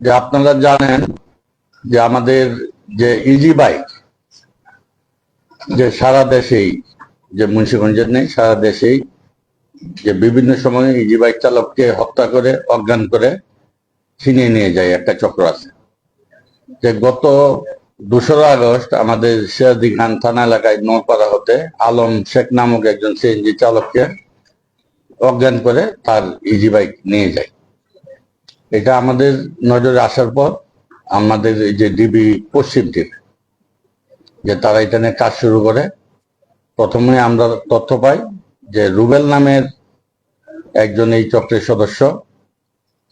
যে আপনারা জানেন যে আমাদের যে ইজি বাইক যে সারা দেশেই, যে মুন্সিগঞ্জের নেই, সারা দেশেই যে বিভিন্ন সময় ইজি বাইক চালককে হত্যা করে, অজ্ঞান করে ছিনিয়ে নিয়ে যায় একটা চক্র আছে। যে গত দোসরা আগস্ট আমাদের সিরাজি খান থানা এলাকায় নৌপাড়া হতে আলম শেখ নামক একজন সিএনজি চালককে অজ্ঞান করে তার ইজি বাইক নিয়ে যায়। এটা আমাদের নজরে আসার পর আমাদের এই যে ডিবি পশ্চিম টিম যে তারা এটা নিয়ে কাজ শুরু করে। প্রথমে আমরা তথ্য পাই যে রুবেল নামের একজন এই চক্রের সদস্য,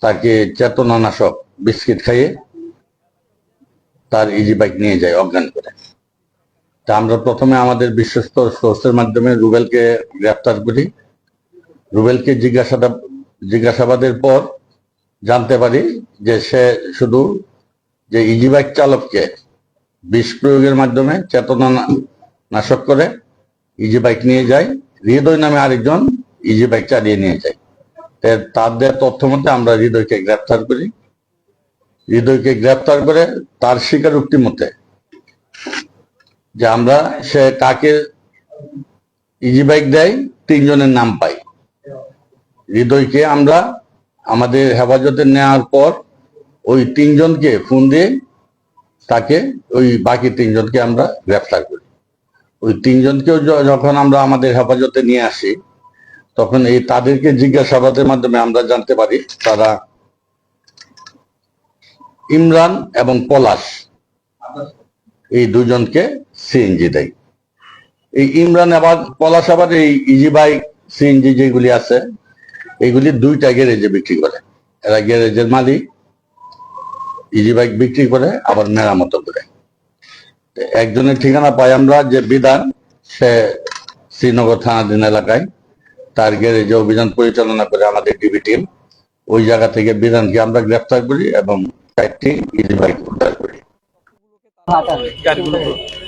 তাকে চেতনানাশক বিস্কিট খাইয়ে তার ইজি বাইক নিয়ে যায় অজ্ঞান করে। তা আমরা প্রথমে আমাদের বিশ্বস্ত সোর্সের মাধ্যমে রুবেলকে গ্রেপ্তার করি। রুবেলকে জিজ্ঞাসাবাদ জিজ্ঞাসাবাদের পর জানতে পারি যে সে শুধু যে ইজি বাইক চালককে বিষ প্রয়োগের মাধ্যমে চেতনা নাশক করে ইজি বাইক নিয়ে যায়, হৃদয় নামে আরেকজন ইজি বাইক চালিয়ে নিয়ে যায়। তাদের তথ্য মতে আমরা হৃদয়কে গ্রেপ্তার করি। হৃদয়কে গ্রেপ্তার করে তার স্বীকারোক্তি মতে যে আমরা সে কাকে ইজি বাইক দেয়, তিনজনের নাম পাই। হৃদয়কে আমরা আমাদের হেফাজতে নেওয়ার পর ওই তিনজনকে ফোন দিয়ে তাকে, ওই বাকি তিনজনকে আমরা গ্রেফতার করি। ওই তিনজনকেও যখন আমরা আমাদের হেফাজতে নিয়ে আসি, তখন এই তাদেরকে জিজ্ঞাসাবাদের মাধ্যমে আমরা জানতে পারি তারা ইমরান এবং পলাশ এই দুজনকে সিএনজি দেয়। এই ইমরান আবার, পলাশ আবার এই ইজি বাইক সিএনজি যেগুলি আছে এগুলি দুইটা গ্যারেজে বিক্রি করে। এরা গ্যারেজের মালিক, ইজি বাইক বিক্রি করে, আবার মেরামত করে। একজনের ঠিকানা পাই আমরা যে বিধান, সে শ্রীনগর থানাধীন এলাকায়। তার গ্যারেজে অভিযান পরিচালনা করে আমাদের ডিবি টিম। ওই জায়গা থেকে বিধানকে আমরা গ্রেফতার করি এবং চারটি ইজি বাইক উদ্ধার করি।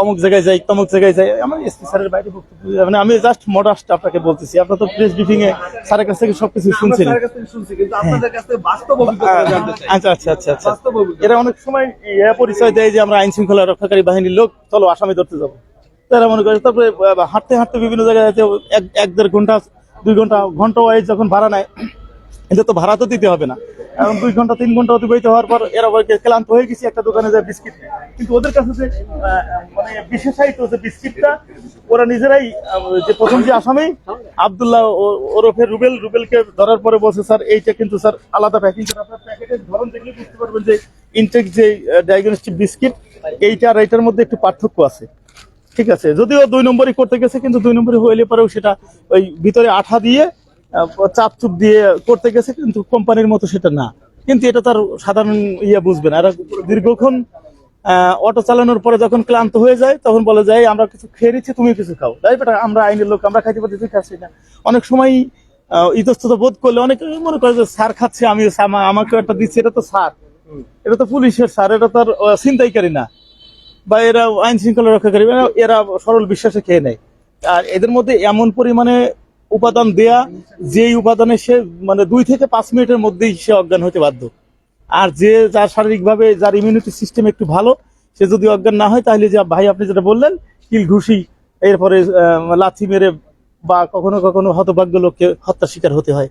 অমুক জায়গায় যাই তমুক জায়গায় যাই আমার এসপি স্যারের বাইরে বক্তব্য দেওয়া যাবে। না। আমি জাস্ট মডাস্ট আপনাকে বলতেছি। আপনার তো প্রেস ব্রিফিং এ স্যারের কাছ থেকে সবকিছু শুনছিলেন স্যারের কাছ থেকে শুনছি, কিন্তু আপনাদের কাছ থেকে বাস্তব অভিজ্ঞতা জানতে চাই। আচ্ছা আচ্ছা আচ্ছা আচ্ছা। এরা অনেক সময় পরিচয় দেয় যে আমরা আইন শৃঙ্খলা রক্ষাকারী বাহিনীর লোক। চলো আসামি ধরতে যাব। তারা মনে করে তারপরে হাঁটতে হাঁটতে বিভিন্ন জায়গায় এক দেড় ঘণ্টা দুই ঘণ্টা ঘণ্টা ওয়াইজ যখন ভাড়া নেয় এটা তো ভাড়া তো দিতে হবে না। এখন দুই ঘণ্টা, তিন ঘণ্টা অতিবাহিত হওয়ার পর এরা ক্লান্ত হয়ে গেছি একটা দোকানে যায় বিস্কিট। কিন্তু ওদের কাছে যে মানে বিশেষায়িত যে বিস্কিটটা, ওরা নিজেরাই যে প্রথম যে আসামি, আবদুল্লাহ ওরফে রুবেল, রুবেলকে ধরার পরে বলছে, স্যার, এইটা কিন্তু, স্যার, আলাদা প্যাকিং। করে আপনার প্যাকেটের ধরন দেখলে বুঝতে পারবেন যে ইনটেক যে ডায়াগনস্টিক বিস্কিট, এইটা আর এইটার মধ্যে একটু পার্থক্য আছে। ঠিক আছে? যদিও দুই নম্বরই করতে গেছে, কিন্তু দুই নম্বরই হইলে পরেও সেটা ওই ভিতরে আঠা দিয়ে চাপ চুপ দিয়ে করতে গেছে কিন্তু কোম্পানির মতো সেটা না। কিন্তু এটা তার সাধারণ ইয়ে বুঝবে না। এরা দীর্ঘক্ষণ অটো চালানোর পরে যখন ক্লান্ত হয়ে যায় তখন বলে যায় আমরা কিছু খেয়ে নিচ্ছি তুমি কিছু খাও। তাই বেটা আমরা আইনের লোক আমরা খাইতে তুই খাচ্ছি না অনেক সময় ইতস্তত বোধ করলে অনেকে মনে করে যে স্যার খাচ্ছে আমি আমাকে একটা দিচ্ছি এটা তো স্যার। এটা তো পুলিশের স্যার এটা তার ছিনতাইকারী না। বা এরা আইন শৃঙ্খলা রক্ষাকারী এরা সরল বিশ্বাসে খেয়ে নেয়। আর এদের মধ্যে এমন পরিমাণে উপাদান দেয়া, যেই উপাদানে সে মানে দুই থেকে পাঁচ মিনিটের মধ্যেই সে অজ্ঞান হতে বাধ্য। আর যে যার শারীরিকভাবে যার ইমিউনিটি সিস্টেম একটু ভালো, সে যদি অজ্ঞান না হয়, তাহলে যে ভাই আপনি যেটা বললেন, কিল ঘুষি, এরপরে লাথি মেরে বা কখনো কখনো হতভাগ্য লোককে হত্যার শিকার হতে হয়।